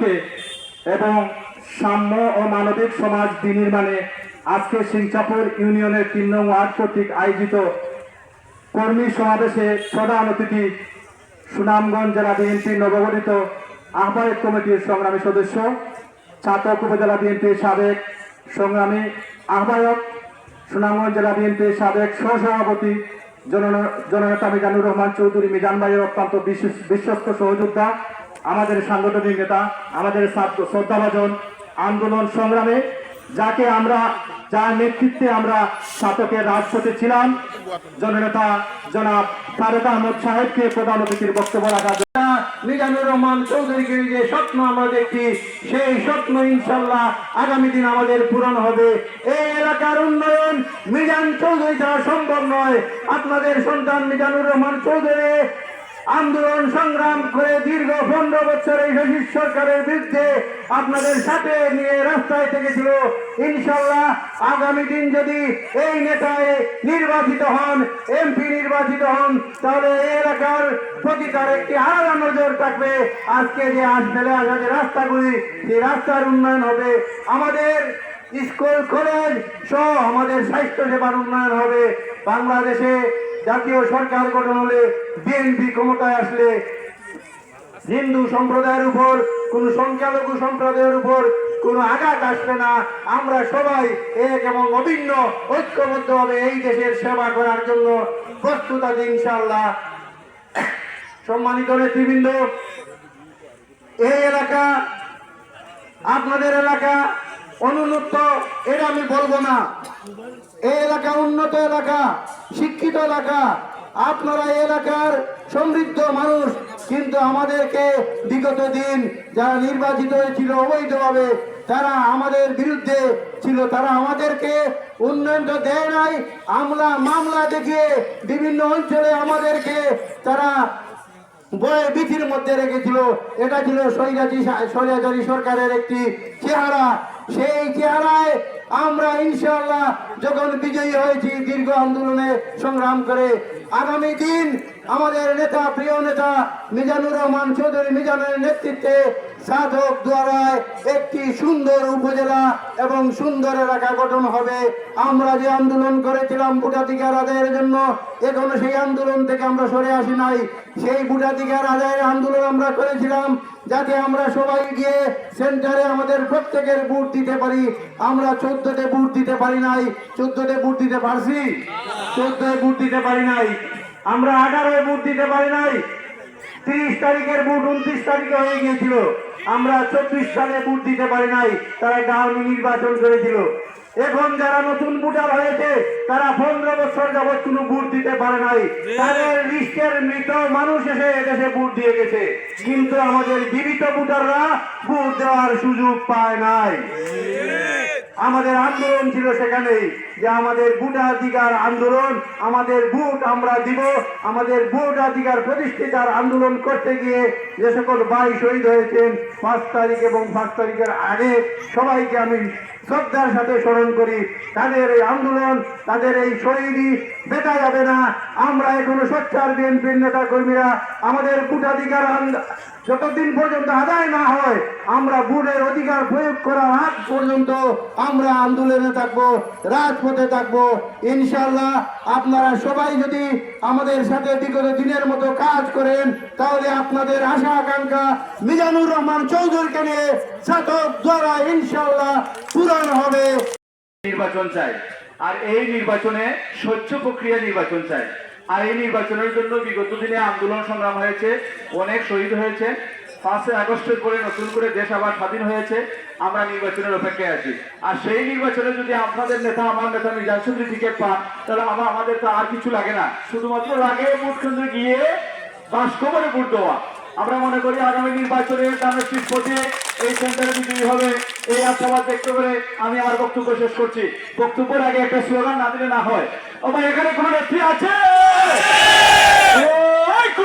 লক্ষ্যে এবং সাম্য ও মানবিক সমাজ বিনির্মাণে আজকে সিংচাপুর ইউনিয়নের তিন নং ওয়ার্ড কর্তৃক আয়োজিত কর্মী সমাবেশে প্রধান অতিথি সুনামগঞ্জ জেলা বিএনপির নবগঠিত আহ্বায়ক কমিটির সংগ্রামী সদস্য ছাতক উপজেলা বিএনপির সাবেক সংগ্রামী আহ্বায়ক, সুনামগঞ্জ জেলা বিএনপির সাবেক সহসভাপতি জন- জননেতা মিজানুর রহমান চৌধুরী, মিজান ভাইয়ের অত্যন্ত বিশ্বস্ত সহযোদ্ধা আমাদের সাংগঠনিক নেতা, আমাদের শ্রদ্ধাভাজন, আন্দোলন সংগ্রামে, যাকে আমরা, যার নেতৃত্বে আমরা শাসকের রাজপথে ছিলাম, জননেতা জনাব তারেক আহমদ সাহেবকে প্রধান অতিথির বক্তব্য জন্য। মিজানুর রহমান চৌধুরীকে যে স্বপ্ন আমরা দেখি সেই স্বপ্ন ইনশাল্লাহ আগামী দিন আমাদের পূরণ হবে। এই এলাকার উন্নয়ন মিজান চৌধুরী ছাড়া সম্ভব নয়। আপনাদের সন্তান মিজানুর রহমান চৌধুরী আন্দোলন সংগ্রাম করে দীর্ঘ পনেরো বছর এই ব্রিটিশ সরকারের বিরুদ্ধে আপনাদের সাথে নিয়ে রাস্তায় থেকেছিল। ইনশাল্লাহ আগামী দিন যদি এই নেতায় নির্বাচিত হন, এমপি নির্বাচিত হন, তাহলে এই এলাকার প্রতি তার একটি আলাদা নজর থাকবে। আজকে যে আজ ফেলে আসা যে রাস্তাগুলি, সেই রাস্তার উন্নয়ন হবে। আমাদের স্কুল, কলেজ সহ আমাদের স্বাস্থ্য সেবার উন্নয়ন হবে। বাংলাদেশে জাতীয় সরকার গঠন হলে বিএনপি ক্ষমতায় আসলে হিন্দু সম্প্রদায়ের উপর, কোন সংখ্যালঘু সম্প্রদায়ের উপর কোন আঘাত আসবে না। আমরা সবাই এক এবং অভিন্ন ঐক্যবদ্ধ হবে এই দেশের সেবা করার জন্য প্রস্তুত আছি ইনশাল্লাহ সম্মানিত নেতৃবৃন্দ, এই এলাকা, আপনাদের এলাকা অনুন্নত, এটা আমি বলব না। এই এলাকা উন্নত এলাকা, শিক্ষিত এলাকা। আপনারা এলাকার সমৃদ্ধ মানুষ। কিন্তু আমাদেরকে বিগত দিন যারা নির্বাচিত হয়েছিল অবৈধভাবে, তারা আমাদের বিরুদ্ধে ছিল। তারা আমাদেরকে উন্নয়ন তো দেয় নাই, আমলা মামলা দেখিয়ে বিভিন্ন অঞ্চলে আমাদেরকে তারা বয়ে বিধির মধ্যে রেখেছিল। এটা ছিল স্বৈরাচী স্বৈরাচারী সরকারের একটি চেহারা। সেই চেহারায় আমরা ইনশাল্লাহ যখন বিজয়ী হয়েছি দীর্ঘ আন্দোলনে সংগ্রাম করে, আগামী দিন আমাদের নেতা, প্রিয় নেতা মিজানুর রহমান চৌধুরী মিজানের নেতৃত্বে সাধক দ্বারায় একটি সুন্দর উপজেলা এবং সুন্দর এলাকা গঠন হবে। আমরা যে আন্দোলন করেছিলাম ভোটাধিকার আদায়ের জন্য, এখনও সেই আন্দোলন থেকে আমরা সরে আসি নাই। সেই ভোটাধিকার আদায়ের আন্দোলন আমরা করেছিলাম যাতে আমরা সবাই গিয়ে সেন্টারে আমাদের প্রত্যেকের বুট দিতে পারি। আমরা চোদ্দতে বুট দিতে পারি নাই। চোদ্দতে বুট দিতে পারছি? চোদ্দতে বুট দিতে পারি নাই। আমরা আঠারোয় বুট দিতে পারি নাই। তিরিশ তারিখের বুট উনত্রিশ তারিখে হয়ে গিয়েছিল। আমরা চব্বিশ সালে বুট দিতে পারি নাই, তারা গাঁওনি নির্বাচন করেছিল এখন যারা নতুন ভোটার হয়েছে, তারা পনেরো বছর যাবৎ কোনো ভোট দিতে পারে নাই। তাদের লিস্টের মৃত মানুষ এসে এদেশে ভোট দিয়ে গেছে। কিন্তু আমাদের জীবিত ভোটাররা ভোট দেওয়ার সুযোগ পায় নাই। আমাদের আন্দোলন ছিল সেখানে যে আমাদের ভোটাধিকার আন্দোলন, আমাদের ভোট আমরা দিব, আমাদের ভোটাধিকার প্রতিষ্ঠিতার আন্দোলন করতে গিয়ে যে সকল ভাই শহীদ হয়েছেন, পাঁচ তারিখ এবং পাঁচ তারিখের আগে সবাইকে আমি শ্রদ্ধার সাথে স্মরণ করি, তাদের এই আন্দোলন, তাদের এই শহীদই বেটা যাবে না। আমরা এখনও সোচ্চার বিএনপির নেতা কর্মীরা আমাদের ভোটাধিকার যতদিন পর্যন্ত আদায় না হয়, আমরা ভোটের অধিকার প্রয়োগ করার আগ পর্যন্ত আমরা আন্দোলনে থাকব, রাজপথে থাকব। ইনশাল্লাহ আপনারা সবাই যদি আমাদের সাথে বিগত দিনের মতো কাজ করেন, তাহলে আপনাদের আশা আকাঙ্ক্ষা মিজানুর রহমান চৌধুরীকে নিয়ে ছাতক দ্বারা ইনশাল্লাহ পূরণ হবে। নির্বাচন চাই, আর এই নির্বাচনে স্বচ্ছ প্রক্রিয়া নির্বাচন চাই। আর এই নির্বাচনের জন্য বিগত দিনে আন্দোলন সংগ্রাম হয়েছে, অনেক শহীদ হয়েছে। পাঁচই আগস্টের পরে নতুন করে দেশ আবার স্বাধীন হয়েছে, আমরা নির্বাচনের অপেক্ষায় আছি। আর সেই নির্বাচনে যদি আপনাদের নেতা, আমার নেতা মিজান টিকিট পান, তাহলে আমার, আমাদের তো আর কিছু লাগে না। শুধুমাত্র লাগে ভোট কেন্দ্রে গিয়ে বাস্ক করে ভোট দেওয়া। আমরা মনে করি আগামী নির্বাচনে দামের পথে এই সেন্টারে বিজয়ী হবে, এই আশাবাদ ব্যক্ত করে আমি আমার বক্তব্য শেষ করছি। বক্তব্যের আগে একটা স্লোগান না দিলে না হয়। ভাই এখানে কোনো নেত্রী আছে?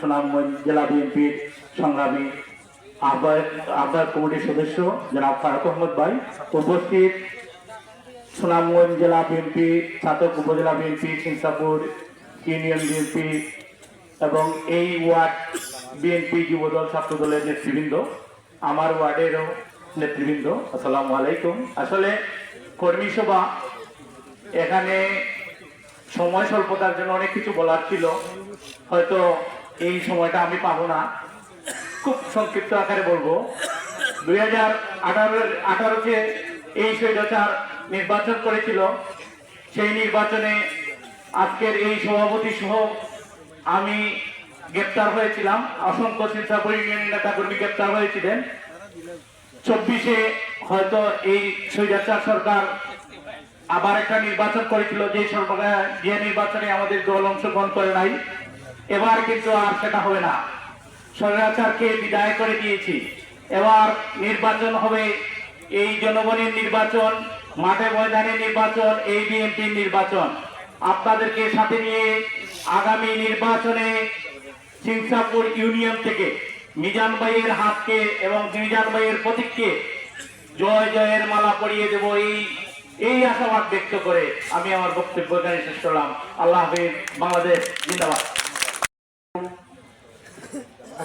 সুনামগঞ্জ জেলা বিএনপির সংগ্রামী আহ্বায়ক কমিটির সদস্য জনাব ফারুক আহমদ ভাই। উপস্থিত সুনামগঞ্জ জেলা বিএনপি ছাতক উপজেলা বিএনপি, সিংসাপুর ইউনিয়ন বিএনপি এবং এই ওয়ার্ড বিএনপি যুবদল ছাত্রদলের নেতৃবৃন্দ, আমার ওয়ার্ডেরও নেতৃবৃন্দ, আসসালামু আলাইকুম। আসলে কর্মী সভা, এখানে সময় স্বল্পতার জন্য অনেক কিছু বলার ছিল। হয়তো এই সময়টা আমি পাবো না। খুব সংক্ষিপ্ত আকারে বলব। দুই হাজার আঠারো আঠারোতে এই স্বৈরাচার নির্বাচন করেছিল। সেই নির্বাচনে আজকের এই সভাপতি সহ আমি গ্রেপ্তার হয়েছিলাম। অসংখ্য শিক্ষাপুর ইউনিয়নের নেতা কর্মী গ্রেপ্তার হয়েছিলেন। চব্বিশে হয়তো এই স্বৈরাচার সরকার আবার একটা নির্বাচন করেছিল। যে সরকার যে নির্বাচনে আমাদের দল অংশগ্রহণ করে নাই এবার কিন্তু আর সেটা হবে না। স্বৈরাচারকে বিদায় করে দিয়েছি। এবার নির্বাচন হবে এই জনগণের নির্বাচন, মাঠে ময়দানে নির্বাচন, এই বিএনপির নির্বাচন। আপনাদেরকে সাথে নিয়ে আগামী নির্বাচনে সিংসাপুর ইউনিয়ন থেকে মিজান ভাইয়ের হাতকে এবং মিজান ভাইয়ের প্রতীককে জয় জয়ের মালা পরিয়ে দেব এই এই আশাবাদ ব্যক্ত করে আমি আমার বক্তব্য এখানে শেষ করলাম। আল্লাহ হাফিজ, বাংলাদেশ, জিন্দাবাদ।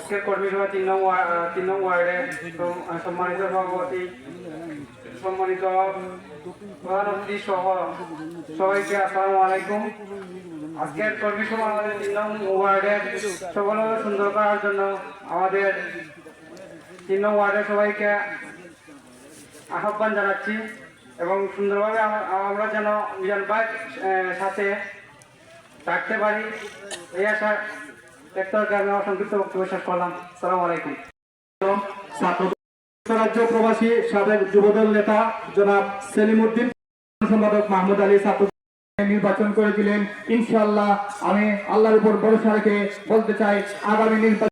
আজকের কর্মী সভা তিন নং তিন নং ওয়ার্ডে সম্মানিত সভাপতি, সম্মানিত প্রধান অতিথি সহ সবাইকে আসসালামু আলাইকুম। আজকের কর্মী সভা আমাদের তিন নং ওয়ার্ডের সফলভাবে সুন্দর করার জন্য আমাদের তিন নং ওয়ার্ডের সবাইকে আহ্বান জানাচ্ছি এবং সুন্দরভাবে আমরা যেন মিজান সাথে থাকতে পারি। এই আশা রাজ্য প্রবাসী সাবেক যুবদল নেতা জনাব সেলিম উদ্দিন সম্পাদক মাহমুদ আলী ছাত্র নির্বাচন করেছিলেন। ইনশাআল্লাহ আমি আল্লাহর উপর ভরসা রেখে বলতে চাই, আগামী নির্বাচন